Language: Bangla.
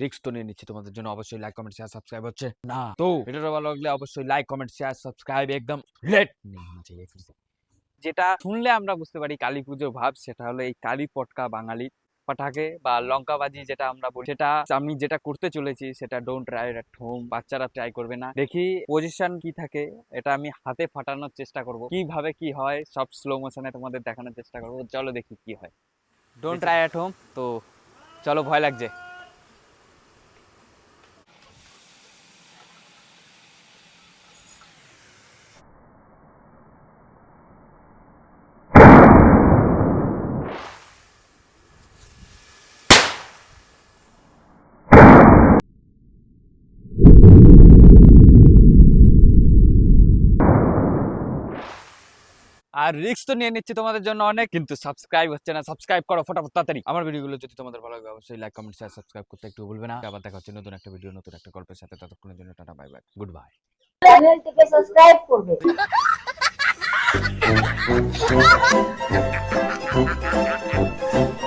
রিস্ক তো নিয়ে নিচ্ছি তোমাদের অবশ্যই লাইক কমেন্ট শেয়ার ভিডিওটা ভালো লাগলে অবশ্যই লাইক কমেন্ট শেয়ার সাবস্ক্রাইব একদম লেট যেটা শুনলে আমরা বুঝতে পারি, কালী পুজোর ভাব, সেটা হলো এই কালী পটকা বাঙালি পাঠাকে বা লঙ্কাবাজি যেটা আমরা বলি সেটা আমি যেটা করতে চলেছি সেটা ডোন্ট ট্রাই এট হোম বাচ্চারা ট্রাই করবে না। দেখি পজিশন কি থাকে এটা আমি হাতে ফাটানোর চেষ্টা করব। কীভাবে কি হয় সব স্লো মোশনে তোমাদের দেখানোর চেষ্টা করব। চলো দেখি কি হয়। ডোন্ট ট্রাই এট হোম তো চলো ভয় লাগছে। আর রিস্ক তো নিয়ে নিচ্ছি তোমাদের জন্য অনেক কিন্তু সাবস্ক্রাইব হচ্ছে না। সাবস্ক্রাইব করো ফটাফট তাড়াতাড়ি। আমার ভিডিওগুলো যদি তোমাদের ভালো লাগে অবশ্যই লাইক কমেন্ট শেয়ার সাবস্ক্রাইব করতে একটু ভুলবে না। আবার দেখা হচ্ছে নতুন একটা ভিডিও নতুন একটা গল্পের সাথে। ততক্ষণের জন্য tata bye bye good bye চ্যানেলটিকে সাবস্ক্রাইব করবে।